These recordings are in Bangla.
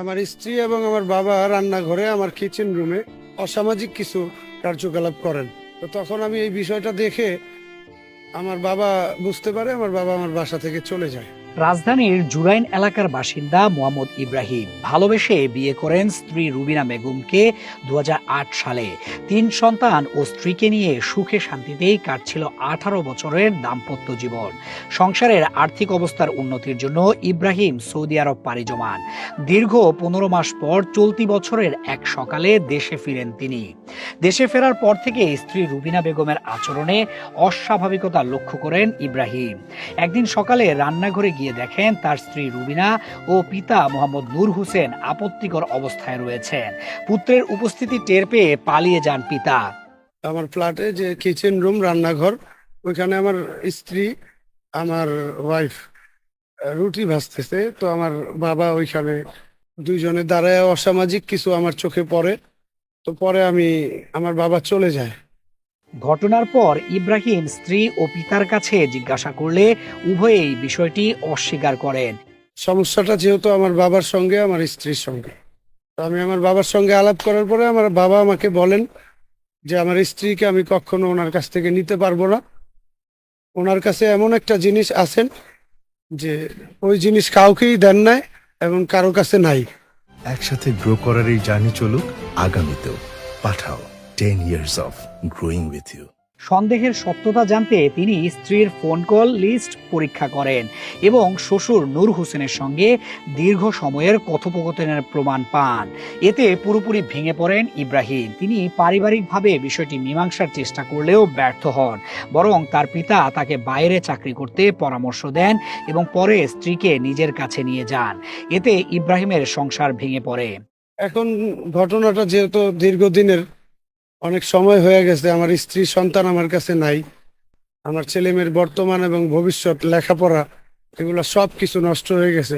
আমার স্ত্রী এবং আমার বাবা রান্নাঘরে, আমার কিচেন রুমে অসামাজিক কিছু কার্যকলাপ করেন। তো তখন আমি এই বিষয়টা দেখে আমার বাবা বুঝতে পারে, আমার বাবা আমার বাসা থেকে চলে যায়। রাজধানীর জুরাইন এলাকার বাসিন্দা মোহাম্মদ ইব্রাহিম। ভালোবেসে বিয়ে করেন স্ত্রী রুবিনা বেগমকে দু সালে। তিন সন্তান ও স্ত্রীকে নিয়ে সুখে শান্তিতেই কাটছিল আঠারো বছরের দাম্পত্য জীবন। সংসারের আর্থিক অবস্থার উন্নতির জন্য ইব্রাহিম সৌদি আরব পাড়ি জমান। দীর্ঘ পনেরো মাস পর চলতি বছরের এক সকালে দেশে ফিরেন তিনি। দেশে ফেরার পর থেকে স্ত্রী রুবিনা বেগমের আচরণে অস্বাভাবিকতা লক্ষ্য করেন ইব্রাহিম। একদিন সকালে রান্নাঘরে গিয়ে দেখেন তার স্ত্রী রুবিনা ও পিতা মোহাম্মদ নূর হোসেন আপত্তিকর অবস্থায় রয়েছেন। পুত্রের উপস্থিতি টের পেয়ে পালিয়ে যান পিতা। আমার ফ্ল্যাটে যে কিচেন রুম রান্নাঘর, ওইখানে আমার স্ত্রী, আমার ওয়াইফ রুটি ভাজতেছে। তো আমার বাবা ওইখানে দুইজনে দাঁড়ায়, অসামাজিক কিছু আমার চোখে পড়ে। তো পরে আমি, আমার বাবা চলে যায়। ঘটনার পর ইব্রাহিম স্ত্রী ও পিতার কাছে জিজ্ঞাসা করলে উভয়েই বিষয়টি অস্বীকার করেন। সমস্যাটা যেহেতু আমার বাবার সঙ্গে আমার স্ত্রীর সঙ্গে। তো আমি আমার বাবার সঙ্গে আলাপ করার পরে আমার বাবা আমাকে বলেন যে আমার স্ত্রীকে আমি কখনো ওনার কাছ থেকে নিতে পারব না। ওনার কাছে এমন একটা জিনিস আছেন যে ওই জিনিস কাউকেই দেন নাই এবং কারও কাছে নাই। একসাথে গ্রো করার এই জার্নি চলুক আগামীতেও Pathao. Ten years of growing with you সন্দেহের সত্যতা জানতে তিনি স্ত্রীর ফোন কল লিস্ট পরীক্ষা করেন এবং শ্বশুর নূর হোসেনের সঙ্গে দীর্ঘ সময়ের কথোপকথনের প্রমাণ পান। এতে পুরোপুরি ভেঙে পড়েন ইব্রাহিম। তিনি পারিবারিকভাবে বিষয়টি মীমাংসার চেষ্টা করলেও ব্যর্থ হন বরং তার পিতা তাকে বাইরে চাকরি করতে পরামর্শ দেন এবং পরে স্ত্রীকে নিজের কাছে নিয়ে যান। এতে ইব্রাহিমের সংসার ভেঙে পড়ে। এখন ঘটনাটা যেহেতু দীর্ঘদিনের অনেক সময় হয়ে গেছে, আমার স্ত্রী সন্তান আমার কাছে নাই। আমার ছেলে মেয়ের বর্তমান এবং ভবিষ্যৎ, লেখাপড়া, এগুলো সব কিছু নষ্ট হয়ে গেছে।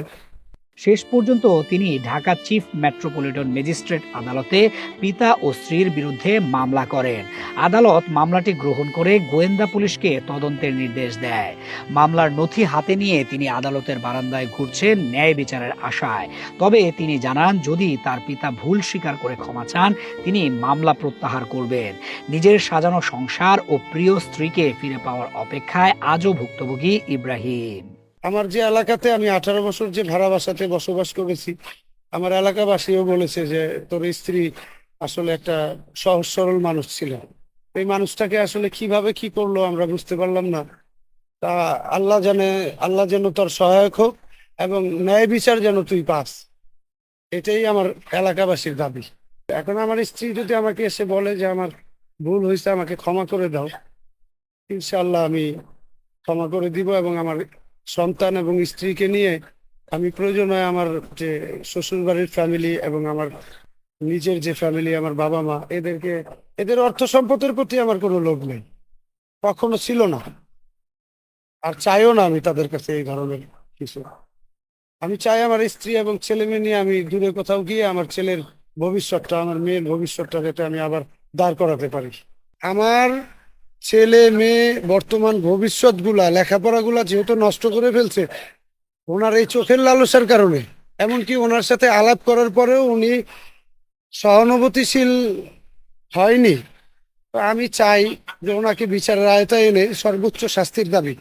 শেষ পর্যন্ত তিনি ঢাকা চিফ মেট্রোপলিটন ম্যাজিস্ট্রেট আদালতে পিতা ও স্ত্রীর বিরুদ্ধে মামলা করেন। আদালত মামলাটি গ্রহণ করে গোয়েন্দা পুলিশকে তদন্তের নির্দেশ দেয়। মামলার নথি হাতে নিয়ে তিনি আদালতের বারান্দায় ঘুরছেন ন্যায় বিচারের আশায়। তবে তিনি জানান, যদি তার পিতা ভুল স্বীকার করে ক্ষমা চান, তিনি মামলা প্রত্যাহার করবেন। নিজের সাজানো সংসার ও প্রিয় স্ত্রীকে ফিরে পাওয়ার অপেক্ষায় আজও ভুক্তভোগী ইব্রাহিম। আমার যে এলাকাতে আমি আঠারো বছর যে ভাড়া বাসাতে বসবাস করেছি, আমার এলাকাবাসীও বলেছে যে তোর স্ত্রী আসলে একটা সহজ সরল মানুষ ছিল এই মানুষটাকে আসলে কীভাবে কি করল আমরা বুঝতে পারলাম না। তা আল্লাহ জানে, আল্লাহ যেন তোর সহায়ক হোক এবং ন্যায় বিচার যেন তুই পাস। এটাই আমার এলাকাবাসীর দাবি। এখন আমার স্ত্রী যদি আমাকে এসে বলে যে আমার ভুল হয়েছে, আমাকে ক্ষমা করে দাও ইনশাল্লাহ আমি ক্ষমা করে দিব এবং আমার সন্তান এবং স্ত্রীকে নিয়ে আমি প্রয়োজন হয় আমার যে শ্বশুর বাড়ির ফ্যামিলি এবং আমার নিজের যে ফ্যামিলি আমার বাবা মা এদেরকে এদের অর্থ সম্পদের প্রতি আমার কোনো লোভ নেই। কখনো ছিল না। আর চাইও না আমি তাদের কাছে এই ধরনের কিছু। আমি চাই আমার স্ত্রী এবং ছেলে মেয়ে নিয়ে আমি দূরে কোথাও গিয়ে আমার ছেলের ভবিষ্যৎটা, আমার মেয়ের ভবিষ্যৎটা যাতে আমি আবার দাঁড় করাতে পারি। আমার ছেলে, মেয়ে বর্তমান ভবিষ্যৎ গুলা লেখাপড়া গুলা যেহেতু নষ্ট করে ফেলছে, ওনার এই চোখের লালসার কারণে, এমনকি ওনার সাথে আলাপ করার পরেও উনি সহানুভূতিশীল হয়নি। আমি চাই যে ওনাকে বিচারের আয়তায় এনে সর্বোচ্চ শাস্তির দাবি।